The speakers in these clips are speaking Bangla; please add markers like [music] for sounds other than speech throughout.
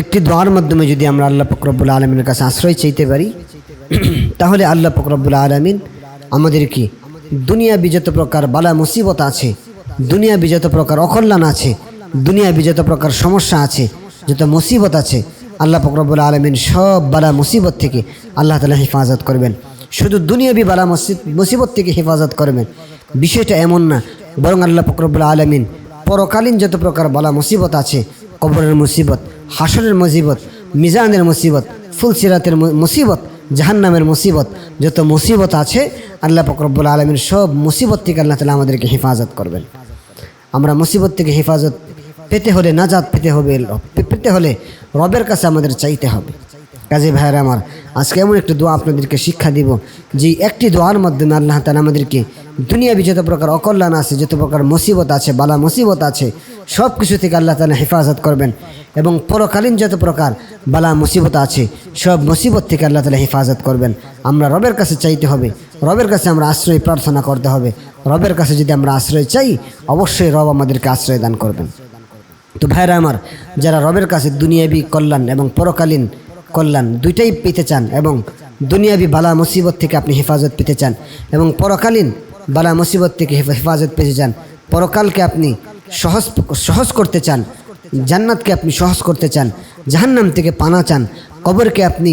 একটি দোয়ার মাধ্যমে যদি আমরা আল্লাহ ফকরবুল আলমিনের কাছে আশ্রয় চাইতে পারি, [clears throat] তাহলে আল্লাহ ফকরবুল আলমিন আমাদের কি দুনিয়া বিজত প্রকার বালা মুসিবত আছে দুনিয়া বিজত প্রকার অকল্যাণ আছে দুনিয়া বিজত প্রকার সমস্যা আছে, যত মুসিবত আছে, আল্লাহ ফকরবুল আলমিন সব বালা মুসিবত থেকে আল্লাহ তালা হেফাজত করবেন। শুধু দুনিয়াবি বালা মুসিবত থেকে হেফাজত করবেন। বিষয়টা এমন না, বরং আল্লাহ ফকরবুল আলমিন পরকালীন যত প্রকার বালা মুসিবত আছে, কবরের মুসিবত হাসরের মুসিবত, মিজানের মুসিবত, ফুলসিরাতের মুসিবত, জাহান্নামের মুসিবত, যত মুসিবত আছে, আল্লাহ ফকরবুল আলমিন সব মুসিবত থেকে আল্লাহ তালা আমাদেরকে হেফাজত করবেন। আমরা মুসিবত থেকে হেফাজত পেতে হলে, নাজাত পেতে হবে পেতে হলে রবের কাছে আমাদের চাইতে হবে। কাজে ভাইয়ের আমার, আজকে এমন একটি দোয়া আপনাদেরকে শিক্ষা দিব, যে একটি দোয়ার মাধ্যমে আল্লাহ তালা আমাদেরকে দুনিয়াবি যত প্রকার অকল্যাণ আছে, যত প্রকার মুসিবত আছে, বালা মুসিবত আছে সব কিছু থেকে আল্লাহ তালা হেফাজত করবেন। এবং পরকালীন যত প্রকার বালা, মুসিবত আছে, সব মুসিবত থেকে আল্লাহ তালা হেফাজত করবেন। আমরা রবের কাছে চাইতে হবে। রবের কাছে আমরা আশ্রয় প্রার্থনা করতে হবে। রবের কাছে যদি আমরা আশ্রয় চাই, অবশ্যই রব আমাদেরকে আশ্রয় দান করবেন। তো ভাইরা আমার, যারা রবের কাছে দুনিয়াবি কল্যাণ এবং পরকালীন কল্যাণ দুইটাই পেতে চান এবং দুনিয়াবি বালা, মুসিবত থেকে আপনি হেফাজত পেতে চান এবং পরকালীন বালা, মুসিবত থেকে হেফাজত পেতে চান, পরকালকে আপনি সহজ সহজ করতে চান, জান্নাতকে আপনি সহজ করতে চান, জাহান্নাম থেকে পানা চান, কবরকে আপনি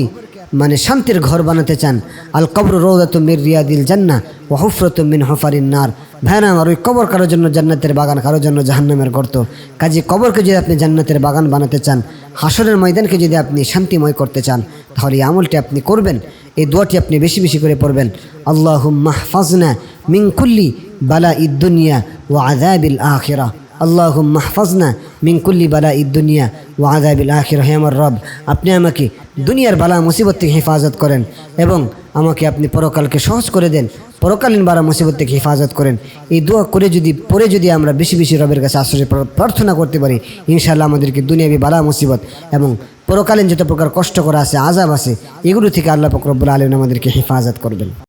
মানে শান্তির ঘর বানাতে চান, আল কবর রৌদাত মির রিয়াদিল জান্না ও হুফরত মিন হফারিন নার। ভাইরা আমার ওই কবর কারোর জন্য জান্নাতের বাগান, কারোর জন্য জাহান্নামের গর্ত। কাজে কবরকে যদি আপনি জান্নাতের বাগান বানাতে চান হাসরের ময়দানকে যদি আপনি শান্তিময় করতে চান, তাহলে এই আমলটি আপনি করবেন, এই দোয়াটি আপনি বেশি বেশি করে পড়বেন। আল্লাহ মাহফাজনা মিন কুল্লি বালা ইদ্দুনিয়া ও আজাবিল আখিরা। আল্লাহ মাহফাজনা মিন কুল্লি বালা ইদ্দুনিয়া ও আজাবিল আখির, হে আমার রব, আপনি আমাকে দুনিয়ার বালা মুসিবত থেকে হেফাজত করেন এবং আমাকে আপনি পরকালকে সহজ করে দেন, পরকালীন বালা মুসিবত থেকে হেফাজত করেন। এই দোয়া করে যদি, পরে যদি আমরা বেশি বেশি রবের কাছে আশ্রয় প্রার্থনা করতে পারি, ইনশাআল্লাহ আমাদেরকে দুনিয়াবি বালা মুসিবত এবং পরকালীন যত প্রকার কষ্ট করা আছে আজাব আছে, এগুলো থেকে আল্লাহ ফকরবুল আলম আমাদেরকে হেফাজত করবেন